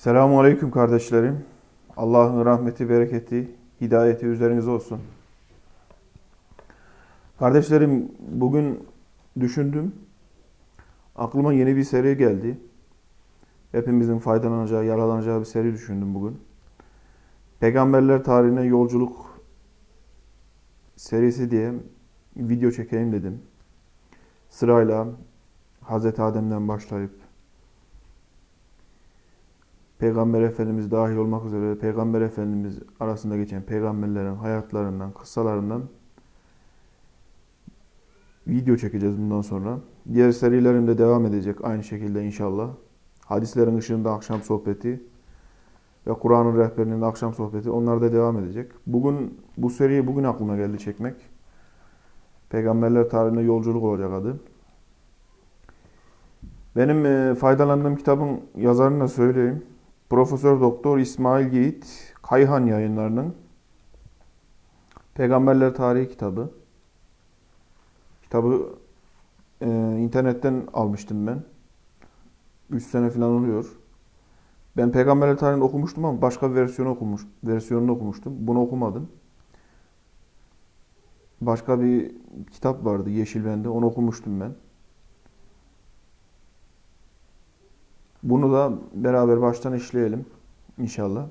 Selamun Aleyküm kardeşlerim. Allah'ın rahmeti, bereketi, hidayeti üzerinize olsun. Kardeşlerim bugün düşündüm. Aklıma yeni bir seri geldi. Hepimizin faydalanacağı, yararlanacağı bir seri düşündüm bugün. Peygamberler tarihine yolculuk serisi diye video çekeyim dedim. Sırayla Hazreti Adem'den başlayıp Peygamber Efendimiz dahil olmak üzere Peygamber Efendimiz arasında geçen peygamberlerin hayatlarından, kıssalarından video çekeceğiz bundan sonra. Diğer serilerim de devam edecek aynı şekilde inşallah. Hadislerin ışığında akşam sohbeti ve Kur'an'ın rehberinin akşam sohbeti onlar da devam edecek. Bugün bu seriyi bugün aklıma geldi çekmek. Peygamberler tarihine yolculuk olacak adı. Benim e, faydalandığım kitabın yazarını da söyleyeyim. Profesör Doktor İsmail Yiğit Kayhan yayınlarının Peygamberler Tarihi kitabı. Kitabı e, internetten almıştım ben. 3 sene falan oluyor. Ben Peygamberler Tarihi'ni okumuştum ama başka bir versiyonu okumuş, versiyonunu okumuştum. Bunu okumadım. Başka bir kitap vardı Yeşil Bende. Onu okumuştum ben. Bunu da beraber baştan işleyelim inşallah.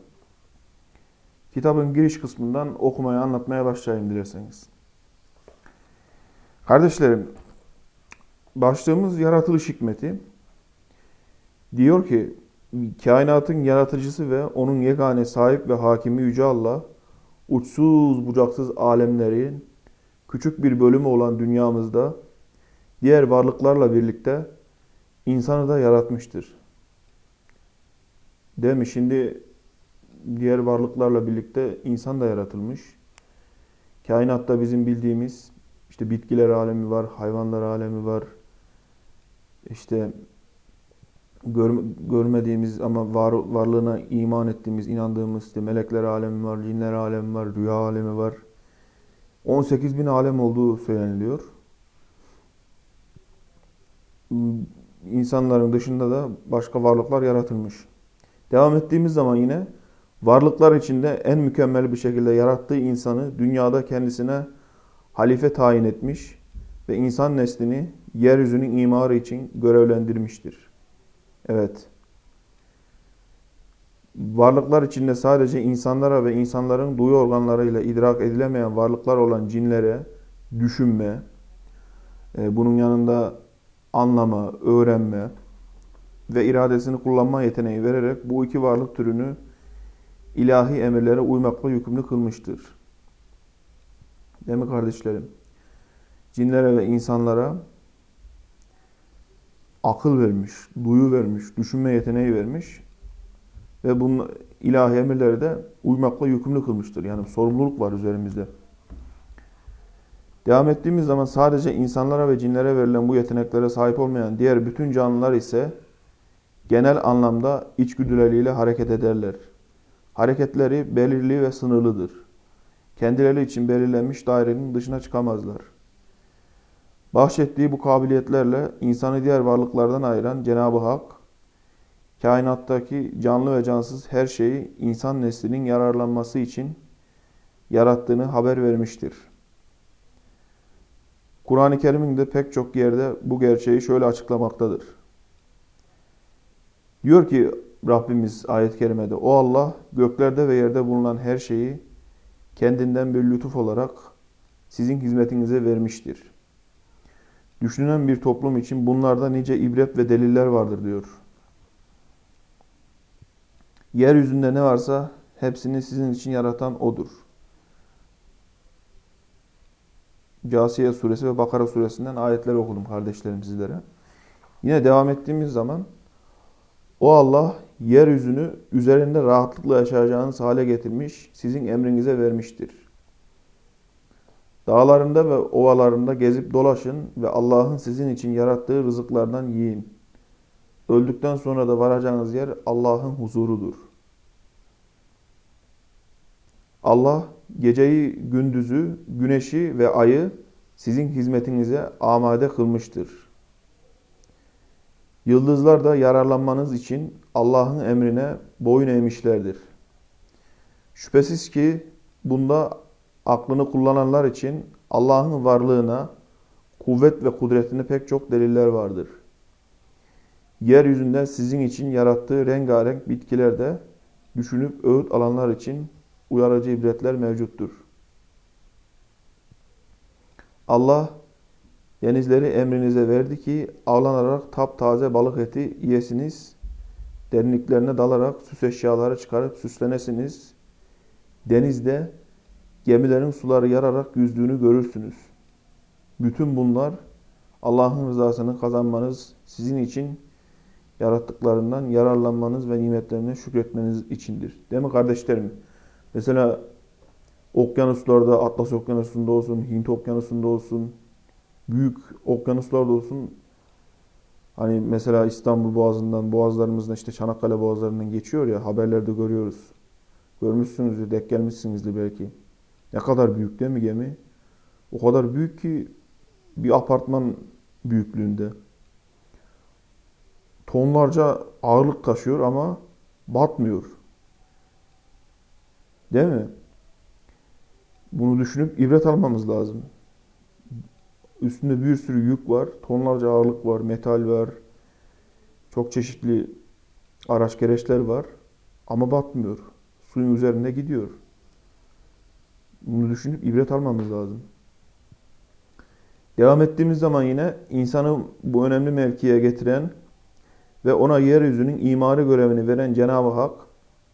Kitabın giriş kısmından okumaya, anlatmaya başlayayım dilerseniz. Kardeşlerim, başlığımız yaratılış hikmeti. Diyor ki, kainatın yaratıcısı ve onun yegane sahip ve hakimi Yüce Allah, uçsuz bucaksız alemlerin küçük bir bölümü olan dünyamızda diğer varlıklarla birlikte insanı da yaratmıştır. Değil mi? Şimdi diğer varlıklarla birlikte insan da yaratılmış. Kainatta bizim bildiğimiz işte bitkiler alemi var, hayvanlar alemi var. İşte gör, görmediğimiz ama var, varlığına iman ettiğimiz, inandığımız işte melekler alemi var, cinler alemi var, rüya alemi var. 18 bin alem olduğu söyleniliyor. İnsanların dışında da başka varlıklar yaratılmış. Devam ettiğimiz zaman yine varlıklar içinde en mükemmel bir şekilde yarattığı insanı dünyada kendisine halife tayin etmiş ve insan neslini yeryüzünün imarı için görevlendirmiştir. Evet. Varlıklar içinde sadece insanlara ve insanların duyu organlarıyla idrak edilemeyen varlıklar olan cinlere düşünme, e, bunun yanında anlama, öğrenme, ve iradesini kullanma yeteneği vererek bu iki varlık türünü ilahi emirlere uymakla yükümlü kılmıştır. Değil mi kardeşlerim? Cinlere ve insanlara akıl vermiş, duyu vermiş, düşünme yeteneği vermiş ve bunun ilahi emirlere de uymakla yükümlü kılmıştır. Yani sorumluluk var üzerimizde. Devam ettiğimiz zaman sadece insanlara ve cinlere verilen bu yeteneklere sahip olmayan diğer bütün canlılar ise genel anlamda içgüdüleriyle hareket ederler. Hareketleri belirli ve sınırlıdır. Kendileri için belirlenmiş dairenin dışına çıkamazlar. Bahşettiği bu kabiliyetlerle insanı diğer varlıklardan ayıran Cenab-ı Hak, kainattaki canlı ve cansız her şeyi insan neslinin yararlanması için yarattığını haber vermiştir. Kur'an-ı Kerim'in de pek çok yerde bu gerçeği şöyle açıklamaktadır. Diyor ki Rabbimiz ayet-i kerimede o Allah göklerde ve yerde bulunan her şeyi kendinden bir lütuf olarak sizin hizmetinize vermiştir. Düşünen bir toplum için bunlarda nice ibret ve deliller vardır diyor. Yeryüzünde ne varsa hepsini sizin için yaratan O'dur. Casiye suresi ve Bakara suresinden ayetler okudum kardeşlerim sizlere. Yine devam ettiğimiz zaman o Allah yeryüzünü üzerinde rahatlıkla yaşayacağınız hale getirmiş, sizin emrinize vermiştir. Dağlarında ve ovalarında gezip dolaşın ve Allah'ın sizin için yarattığı rızıklardan yiyin. Öldükten sonra da varacağınız yer Allah'ın huzurudur. Allah geceyi, gündüzü, güneşi ve ayı sizin hizmetinize amade kılmıştır. Yıldızlar da yararlanmanız için Allah'ın emrine boyun eğmişlerdir. Şüphesiz ki bunda aklını kullananlar için Allah'ın varlığına, kuvvet ve kudretine pek çok deliller vardır. Yeryüzünde sizin için yarattığı rengarenk bitkilerde düşünüp öğüt alanlar için uyarıcı ibretler mevcuttur. Allah denizleri emrinize verdi ki avlanarak taptaze balık eti yiyesiniz, derinliklerine dalarak süs eşyaları çıkarıp süslenesiniz. Denizde gemilerin suları yararak yüzdüğünü görürsünüz. Bütün bunlar Allah'ın rızasını kazanmanız, sizin için yarattıklarından yararlanmanız ve nimetlerine şükretmeniz içindir. Değil mi kardeşlerim? Mesela okyanuslarda, Atlas Okyanusu'nda olsun, Hint Okyanusu'nda olsun, büyük okyanuslarda olsun, hani mesela İstanbul Boğazı'ndan, boğazlarımızdan işte Çanakkale Boğazları'ndan geçiyor ya, haberlerde görüyoruz. Görmüşsünüzdür, denk gelmişsinizdir belki. Ne kadar büyük değil mi gemi? O kadar büyük ki bir apartman büyüklüğünde. Tonlarca ağırlık taşıyor ama batmıyor. Değil mi? Bunu düşünüp ibret almamız lazım. Üstünde bir sürü yük var, tonlarca ağırlık var, metal var, çok çeşitli araç gereçler var ama batmıyor. Suyun üzerinde gidiyor. Bunu düşünüp ibret almamız lazım. Devam ettiğimiz zaman yine insanı bu önemli mevkiye getiren ve ona yeryüzünün imarı görevini veren Cenab-ı Hak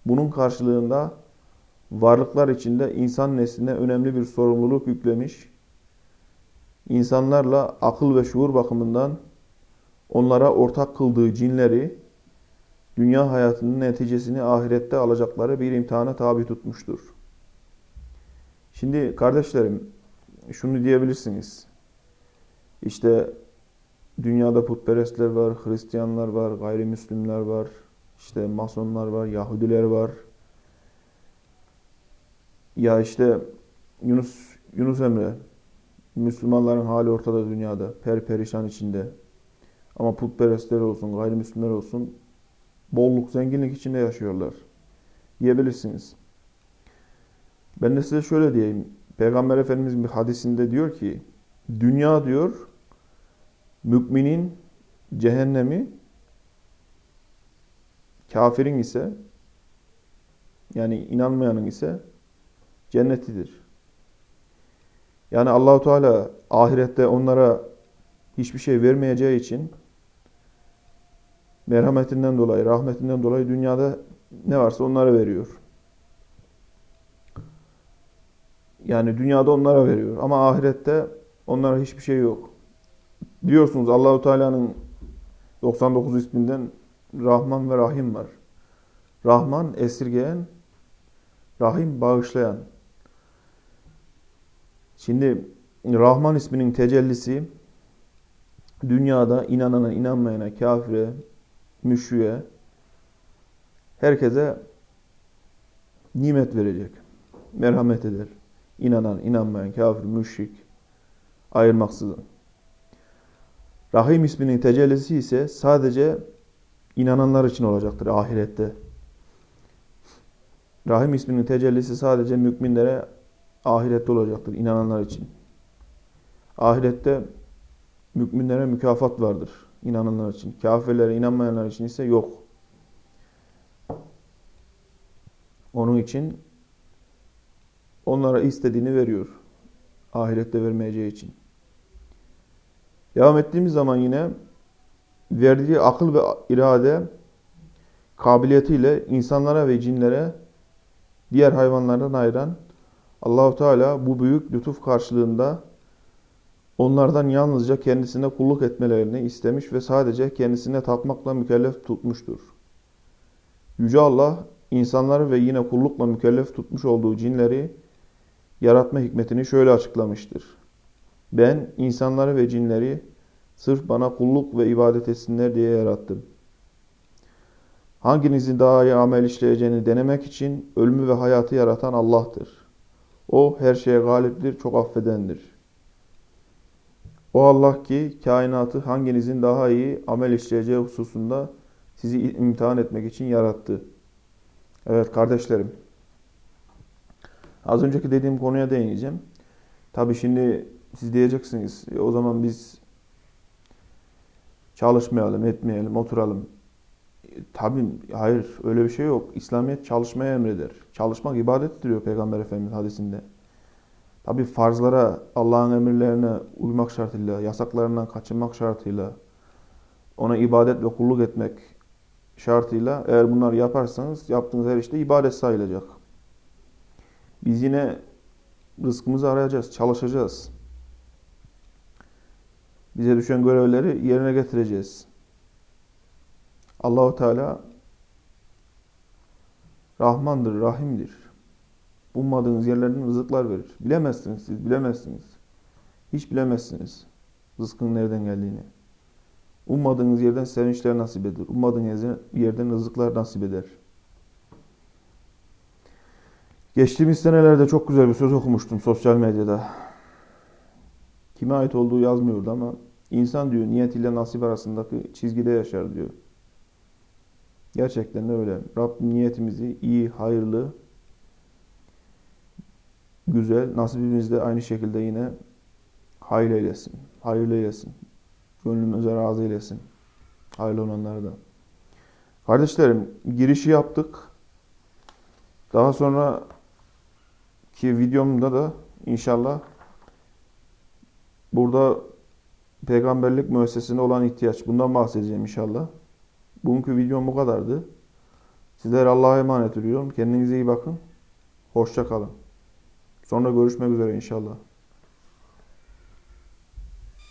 bunun karşılığında varlıklar içinde insan nesline önemli bir sorumluluk yüklemiş. İnsanlarla akıl ve şuur bakımından onlara ortak kıldığı cinleri dünya hayatının neticesini ahirette alacakları bir imtihana tabi tutmuştur. Şimdi kardeşlerim şunu diyebilirsiniz. İşte dünyada putperestler var, Hristiyanlar var, gayrimüslimler var, işte masonlar var, Yahudiler var. Ya işte Yunus Yunus Emre Müslümanların hali ortada dünyada, perperişan içinde. Ama putperestler olsun, gayrimüslimler olsun bolluk, zenginlik içinde yaşıyorlar. Diyebilirsiniz. Ben de size şöyle diyeyim. Peygamber Efendimiz bir hadisinde diyor ki, dünya diyor, müminin cehennemi, kafirin ise, yani inanmayanın ise cennetidir. Yani Allahu Teala ahirette onlara hiçbir şey vermeyeceği için merhametinden dolayı, rahmetinden dolayı dünyada ne varsa onlara veriyor. Yani dünyada onlara veriyor ama ahirette onlara hiçbir şey yok. Biliyorsunuz Allahu Teala'nın 99 isminden Rahman ve Rahim var. Rahman esirgeyen, Rahim bağışlayan. Şimdi Rahman isminin tecellisi dünyada inanana, inanmayana, kafire, müşriye, herkese nimet verecek. Merhamet eder. İnanan, inanmayan, kafir, müşrik ayırmaksızın. Rahim isminin tecellisi ise sadece inananlar için olacaktır ahirette. Rahim isminin tecellisi sadece müminlere ahirette olacaktır, inananlar için. Ahirette müminlere mükafat vardır, inananlar için. Kafirlere, inanmayanlar için ise yok. Onun için onlara istediğini veriyor. Ahirette vermeyeceği için. Devam ettiğimiz zaman yine verdiği akıl ve irade kabiliyetiyle insanlara ve cinlere diğer hayvanlardan ayıran Allahu Teala bu büyük lütuf karşılığında onlardan yalnızca kendisine kulluk etmelerini istemiş ve sadece kendisine tapmakla mükellef tutmuştur. Yüce Allah insanları ve yine kullukla mükellef tutmuş olduğu cinleri yaratma hikmetini şöyle açıklamıştır. Ben insanları ve cinleri sırf bana kulluk ve ibadet etsinler diye yarattım. Hanginizin daha iyi amel işleyeceğini denemek için ölümü ve hayatı yaratan Allah'tır. O her şeye galiptir, çok affedendir. O Allah ki kainatı hanginizin daha iyi amel işleyeceği hususunda sizi imtihan etmek için yarattı. Evet kardeşlerim. Az önceki dediğim konuya değineceğim. Tabii şimdi siz diyeceksiniz "E, o zaman biz çalışmayalım, etmeyelim, oturalım. Tabii hayır öyle bir şey yok. İslamiyet çalışmaya emreder. Çalışmak ibadettir diyor Peygamber Efendimiz hadisinde. Tabii farzlara, Allah'ın emirlerine uymak şartıyla, yasaklarından kaçınmak şartıyla, ona ibadet ve kulluk etmek şartıyla eğer bunları yaparsanız yaptığınız her işte ibadet sayılacak. Biz yine rızkımızı arayacağız, çalışacağız. Bize düşen görevleri yerine getireceğiz. Allahu Teala Rahmandır, Rahim'dir. Ummadığınız yerlerden rızıklar verir. Bilemezsiniz siz, bilemezsiniz. Hiç bilemezsiniz rızkın nereden geldiğini. Ummadığınız yerden sevinçler nasip eder. Ummadığınız yerden rızıklar nasip eder. Geçtiğimiz senelerde çok güzel bir söz okumuştum sosyal medyada. Kime ait olduğu yazmıyordu ama insan diyor niyet ile nasip arasındaki çizgide yaşar diyor. Gerçekten de öyle. Rabbim niyetimizi iyi, hayırlı, güzel, nasibimizi de aynı şekilde yine hayır eylesin. Hayırlı eylesin. Gönlümüze razı eylesin. Hayırlı olanları da. Kardeşlerim, girişi yaptık. Daha sonra ki videomda da inşallah burada peygamberlik müessesesine olan ihtiyaç. Bundan bahsedeceğim inşallah. Bugünkü videom bu kadardı. Sizlere Allah'a emanet ediyorum. Kendinize iyi bakın. Hoşça kalın. Sonra görüşmek üzere inşallah.